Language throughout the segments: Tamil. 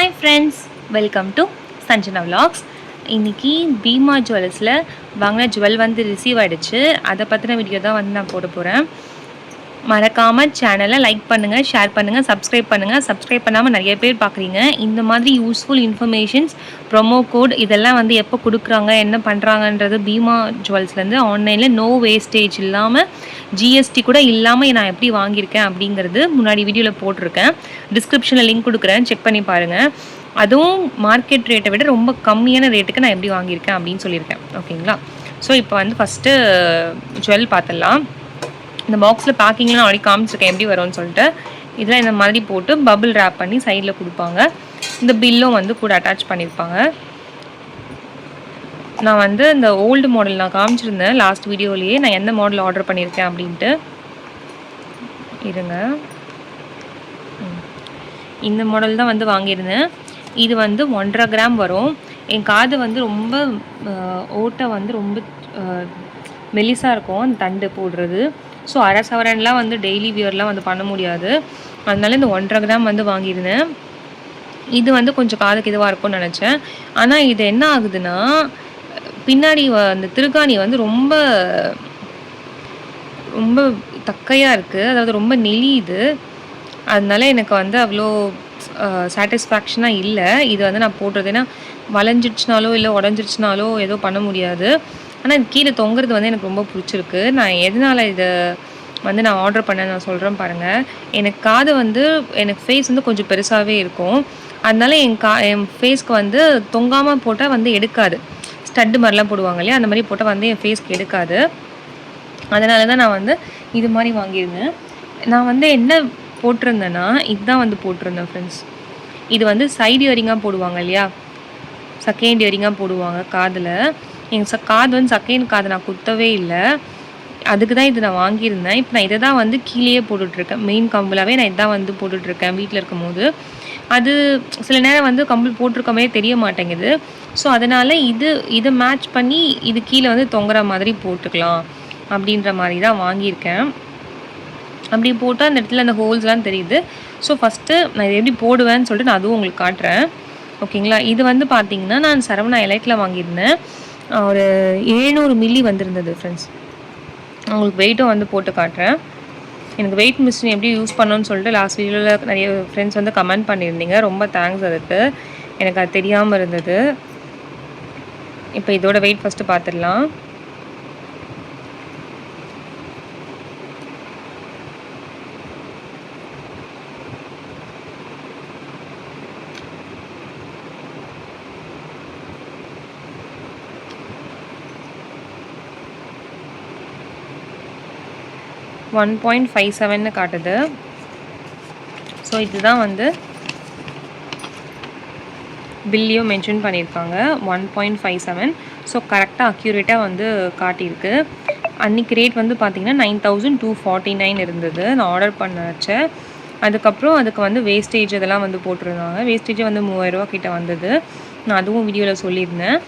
Hi friends welcome to Sanjana vlogs இன்னைக்கு பீமா ஜுவல்ஸில் வாங்கின ஜுவல் வந்து ரிசீவ் ஆகிடுச்சு அதை பற்றின வீடியோ தான் வந்து நான் போட போகிறேன் மறக்காமல் சேனலை லைக் பண்ணுங்கள் ஷேர் பண்ணுங்கள் சப்ஸ்கிரைப் பண்ணுங்கள் சப்ஸ்கிரைப் பண்ணாமல் நிறைய பேர் பார்க்குறீங்க. இந்த மாதிரி யூஸ்ஃபுல் இன்ஃபர்மேஷன்ஸ் ப்ரொமோ கோட் இதெல்லாம் வந்து எப்போ கொடுக்குறாங்க என்ன பண்ணுறாங்கன்றது பீமா ஜுவல்ஸ்லேருந்து ஆன்லைனில் நோ வேஸ்டேஜ் இல்லாமல் ஜிஎஸ்டி கூட இல்லாமல் நான் எப்படி வாங்கியிருக்கேன் அப்படிங்கிறது முன்னாடி வீடியோவில் போட்டிருக்கேன். டிஸ்கிரிப்ஷனில் லிங்க் கொடுக்குறேன். செக் பண்ணி பாருங்கள் அதுவும் மார்க்கெட் ரேட்டை விட ரொம்ப கம்மியான ரேட்டுக்கு நான் எப்படி வாங்கியிருக்கேன் அப்படின்னு சொல்லியிருக்கேன். ஓகேங்களா ஸோ இப்போ வந்து ஃபஸ்ட்டு ஜுவல் பார்த்துடலாம். இந்த பாக்ஸில் பேக்கிங்லாம் நான் ஆல்ரெடி காமிச்சிருக்கேன் எப்படி வரும்னு சொல்லிட்டு. இதெல்லாம் இந்த மாதிரி போட்டு பபுள் ரேப் பண்ணி சைடில் கொடுப்பாங்க. இந்த பில்லும் வந்து கூட அட்டாச் பண்ணியிருப்பாங்க நான் வந்து இந்த ஓல்டு மாடல் நான் காமிச்சிருந்தேன். லாஸ்ட் வீடியோலேயே நான் எந்த மாடல் ஆர்டர் பண்ணியிருக்கேன் அப்படின்ட்டு. இருங்க. இந்த மாடல் தான் வந்து வாங்கியிருந்தேன். இது வந்து ஒன்றரை கிராம் வரும். என் காது வந்து ரொம்ப ஓட்டை வந்து ரொம்ப மெலிசாக இருக்கும். அந்த தண்டு போடுறது. ஸோ அரை சவரன்லாம் வந்து டெய்லி வியர்லாம் வந்து பண்ண முடியாது. அதனால இந்த ஒன்றரை கிராம் வந்து வாங்கியிருந்தேன். இது வந்து கொஞ்சம் காதுக்கு இதுவாக இருக்கும்னு நினச்சேன். ஆனால் இது என்ன ஆகுதுன்னா பின்னாடி அந்த திருகாணி வந்து ரொம்ப ரொம்ப தக்கையாக இருக்குது அதாவது ரொம்ப நெளியுது. அதனால எனக்கு வந்து அவ்வளோ சாட்டிஸ்ஃபேக்ஷனாக இல்லை. இது வந்து நான் போடுறது. ஏன்னா வளைஞ்சிடுச்சுனாலோ இல்லை உடஞ்சிருச்சுனாலோ ஏதோ பண்ண முடியாது. ஆனால் இது கீழே தொங்குறது வந்து எனக்கு ரொம்ப பிடிச்சிருக்கு. நான் எதனால் இதை வந்து நான் ஆர்டர் பண்ண நான் சொல்கிறேன் பாருங்கள் எனக்கு காது வந்து எனக்கு ஃபேஸ் வந்து கொஞ்சம் பெருசாகவே இருக்கும். அதனால என் கா என் ஃபேஸ்க்கு வந்து தொங்காமல் போட்டால் வந்து எடுக்காது. ஸ்டட்டு மாதிரிலாம் போடுவாங்க இல்லையா? அந்த மாதிரி போட்டால் வந்து என் ஃபேஸ்க்கு எடுக்காது. அதனால தான் நான் வந்து இது மாதிரி வாங்கியிருந்தேன். நான் வந்து என்ன போட்டிருந்தேன்னா இதுதான் வந்து போட்டிருந்தேன் ஃப்ரெண்ட்ஸ் இது வந்து சைடு இயரிங்காக போடுவாங்க இல்லையா? செகண்ட் இயரிங்காக போடுவாங்க காதில். எங்கள் ச காது வந்து செகண்ட் காது நான் குத்தவே இல்லை. அதுக்கு தான் இது நான் வாங்கியிருந்தேன். இப்போ நான் இதை தான் வந்து கீழேயே போட்டுட்ருக்கேன். மெயின் கம்பலாகவே நான் இதான் வந்து போட்டுட்ருக்கேன் வீட்டில் இருக்கும்போது. அது சில நேரம் வந்து கம்பல் போட்டிருக்கமே தெரிய மாட்டேங்குது. ஸோ அதனால் இது இதை மேட்ச் பண்ணி இது கீழே வந்து தொங்குற மாதிரி போட்டுக்கலாம் அப்படின்ற மாதிரி தான் வாங்கியிருக்கேன். அப்படி போட்டால் அந்த இடத்துல அந்த ஹோல்ஸ்லாம் தெரியுது. ஸோ ஃபஸ்ட்டு நான் இது எப்படி போடுவேன்னு சொல்லிட்டு நான் அதுவும் உங்களுக்கு காட்டுறேன். ஓகேங்களா இது வந்து பார்த்தீங்கன்னா நான் சரவணா எலைட்டில் வாங்கியிருந்தேன். ஒரு எழுநூறு மில்லி வந்திருந்தது ஃப்ரெண்ட்ஸ் உங்களுக்கு வெயிட்டும் வந்து போட்டு காட்டுறேன். எனக்கு வெயிட் மிஷின் எப்படி யூஸ் பண்ணணும்னு சொல்லிட்டு லாஸ்ட் வீடியோவில் நிறைய ஃப்ரெண்ட்ஸ் வந்து கமெண்ட் பண்ணியிருந்தீங்க. ரொம்ப தேங்க்ஸ் அதுக்கு. எனக்கு அது தெரியாமல் இருந்தது. இப்போ இதோட வெயிட் ஃபஸ்ட்டு பார்த்துடலாம் ஒன் பாயிண்ட் ஃபைவ் செவன்னு காட்டுது. ஸோ இதுதான் வந்து பில்லையும் மென்ஷன் பண்ணியிருக்காங்க. One point five seven so கரெக்டாக அக்யூரேட்டாக வந்து காட்டியிருக்கு. அன்றைக்கி ரேட் வந்து பார்த்திங்கன்னா nine thousand two forty nine இருந்தது. நான் ஆர்டர் பண்ண வச்சேன் அதுக்கப்புறம் அதுக்கு வந்து வேஸ்டேஜ் இதெல்லாம் வந்து போட்டிருந்தாங்க. வேஸ்டேஜ் வந்து மூவாயிரரூவா கிட்டே வந்தது. நான் அதுவும் வீடியோவில் சொல்லியிருந்தேன்.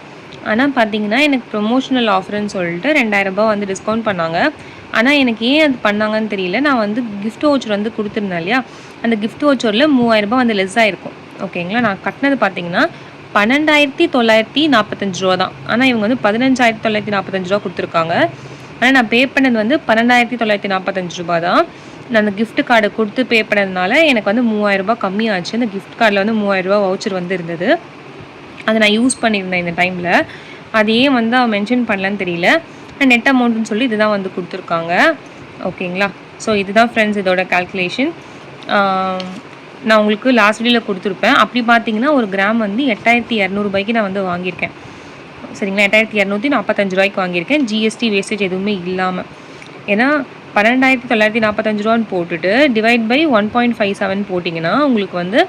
ஆனால் பார்த்தீங்கன்னா எனக்கு ப்ரொமோஷனல் ஆஃபர்னு சொல்லிட்டு ரெண்டாயிரம் ரூபாய் வந்து டிஸ்கவுண்ட் பண்ணாங்க. ஆனால் எனக்கு ஏன் அது பண்ணாங்கன்னு தெரியல. நான் வந்து கிஃப்ட் voucher வந்து கொடுத்துருந்தேன் இல்லையா? அந்த கிஃப்ட் voucherல மூவாயிரம் வந்து லெஸ் ஆயிருக்கும். ஓகேங்களா நான் கட்டினது பார்த்தீங்கன்னா பன்னெண்டாயிரத்தி தொள்ளாயிரத்தி நாற்பத்தஞ்சு ரூபா தான். ஆனால் இவங்க வந்து பதினஞ்சாயிரத்தி தொள்ளாயிரத்தி நாற்பத்தஞ்சு ரூபா கொடுத்துருக்காங்க. ஆனால் நான் பே பண்ணது வந்து பன்னெண்டாயிரத்தி தொள்ளாயிரத்தி நாற்பத்தஞ்சு ரூபா தான். நான் அந்த கிஃப்ட் கார்டு கொடுத்து பே பண்ணதுனால எனக்கு வந்து மூவாயிரம் கம்மியாச்சு அந்த கிஃப்ட் கார்டில் வந்து மூவாயிரம் வவுச்சர் வந்து இருந்தது. அதை நான் யூஸ் பண்ணியிருந்தேன் இந்த டைமில் அது ஏன் வந்து அவன் மென்ஷன் பண்ணலன்னு தெரியல. நெட் அமௌண்ட்னு சொல்லி இதுதான் வந்து கொடுத்துருக்காங்க. ஓகேங்களா ஸோ இதுதான் ஃப்ரெண்ட்ஸ் இதோட கால்குலேஷன் நான் உங்களுக்கு லாஸ்ட் வீடியோவில் கொடுத்துருப்பேன். அப்படி பார்த்தீங்கன்னா ஒரு கிராம் வந்து எட்டாயிரத்தி இரநூறுபாய்க்கு நான் வந்து வாங்கியிருக்கேன். சரிங்களா? எட்டாயிரத்தி இரநூத்தி நாற்பத்தஞ்சு ரூபாய்க்கு வாங்கியிருக்கேன். ஜிஎஸ்டி வேஸ்டேஜ் எதுவுமே இல்லாமல் ஏன்னா பன்னெண்டாயிரத்தி தொள்ளாயிரத்தி நாற்பத்தஞ்சு ரூபான்னு போட்டுட்டு divide by one point five seven போட்டிங்கன்னா உங்களுக்கு வந்து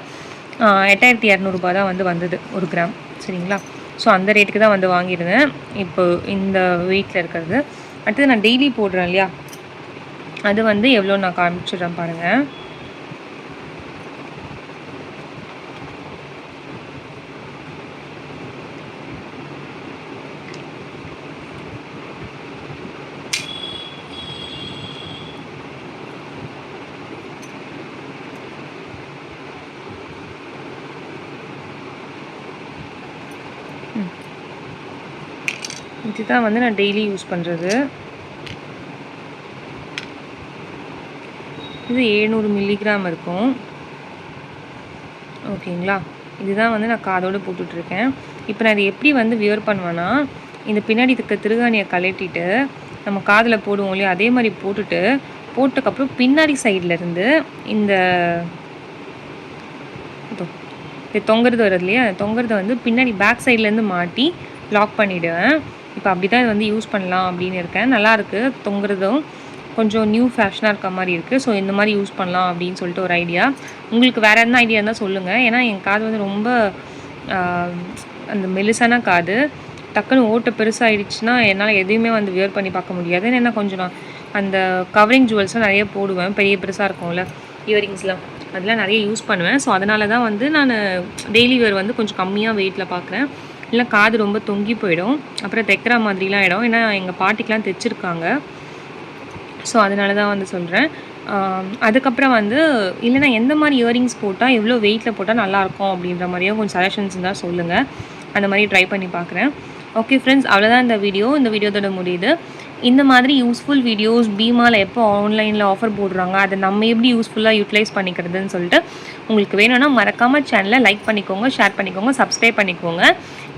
எட்டாயிரத்தி இரநூறுபா தான் வந்து வந்தது ஒரு கிராம் சரிங்களா? ஸோ அந்த ரேட்டுக்கு தான் வந்து வாங்கியிருந்தேன். இப்போ இந்த வெயிட்டில் இருக்கிறது. அடுத்தது நான் டெய்லி போடுறேன் இல்லையா? அது வந்து எவ்வளோ நான் காமிச்சிடுறேன் பாருங்கள் இதுதான் வந்து நான் டெய்லி யூஸ் பண்ணுறது இது ஏழ்நூறு மில்லிகிராம் இருக்கும். ஓகேங்களா? இதுதான் வந்து நான் காதோடு போட்டுட்ருக்கேன். இப்போ நான் இதை எப்படி வந்து வியர் பண்ணுவேன்னா இந்த பின்னாடி இருக்க திருகாணியை கலட்டிட்டு நம்ம காதில் போடுவோம் இல்லையா அதே மாதிரி போட்டுட்டு போட்டதுக்கப்புறம் பின்னாடி சைடில் இருந்து இந்த இது தொங்குறது வருது இல்லையா தொங்குறதை தொங்குறத வந்து பின்னாடி பேக் சைட்லேருந்து மாட்டி லாக் பண்ணிவிடுவேன் இப்போ அப்படி தான் இது வந்து யூஸ் பண்ணலாம் அப்படின்னு இருக்கேன். நல்லாயிருக்கு தொங்குறதும் கொஞ்சம் நியூ ஃபேஷனாக இருக்க மாதிரி இருக்குது ஸோ இந்த மாதிரி யூஸ் பண்ணலாம் அப்படின்னு சொல்லிட்டு ஒரு ஐடியா உங்களுக்கு வேறு என்ன ஐடியா இருந்தால் சொல்லுங்கள் ஏன்னா என் காது வந்து ரொம்ப அந்த மெலிசான காது. டக்குன்னு ஓட்டை பெருசாகிடுச்சுன்னா என்னால் எதையுமே வந்து வியர் பண்ணி பார்க்க முடியாது. ஏன்னா கொஞ்சம் நான் அந்த கவரிங் ஜுவல்ஸ்லாம் நிறைய போடுவேன். பெரிய பெருசாக இருக்கும்ல இயரிங்ஸ்லாம் அதெல்லாம் நிறைய யூஸ் பண்ணுவேன். ஸோ அதனால தான் வந்து நான் டெய்லி வேர் வந்து கொஞ்சம் கம்மியாக வெயிட்டில் பார்க்குறேன் இல்லை காது ரொம்ப தொங்கி போயிடும். அப்புறம் தைக்கிற மாதிரிலாம் ஆகிடும் ஏன்னா எங்கள் பாட்டிக்கெலாம் தைச்சிருக்காங்க. ஸோ அதனால தான் வந்து சொல்கிறேன் அதுக்கப்புறம் வந்து இல்லைனா எந்த மாதிரி இயரிங்ஸ் போட்டால் எவ்வளோ வெயிட்டில் போட்டால் நல்லாயிருக்கும் அப்படின்ற மாதிரியும் கொஞ்சம் சஜஷன்ஸ் இருந்தால் சொல்லுங்கள் அந்த மாதிரி ட்ரை பண்ணி பார்க்குறேன் ஓகே ஃப்ரெண்ட்ஸ் அவ்வளோதான் இந்த வீடியோ இந்த வீடியோதோட முடியுது. இந்த மாதிரி யூஸ்ஃபுல் வீடியோஸ் பீமாவில் எப்போ ஆன்லைனில் ஆஃபர் போடுறாங்க அதை நம்ம எப்படி யூஸ்ஃபுல்லாக யூட்டிலைஸ் பண்ணிக்கிறதுன்னு சொல்லிட்டு உங்களுக்கு வேணும்னா மறக்காமல் சேனலை லைக் பண்ணிக்கோங்க ஷேர் பண்ணிக்கோங்க சப்ஸ்கிரைப் பண்ணிக்கோங்க.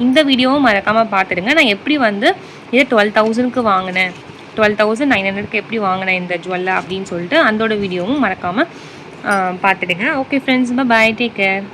இந்த வீடியோவும் மறக்காமல் பார்த்துடுங்க. நான் எப்படி வந்து இதை டுவெல் தௌசண்ட்க்கு வாங்கினேன் டுவெல் தௌசண்ட் நைன் ஹண்ட்ரட்க்கு எப்படி வாங்கினேன் இந்த ஜுவல்லை அப்படின்னு சொல்லிட்டு அதோட வீடியோவும் மறக்காமல் பார்த்துடுங்க. Okay friends bye take care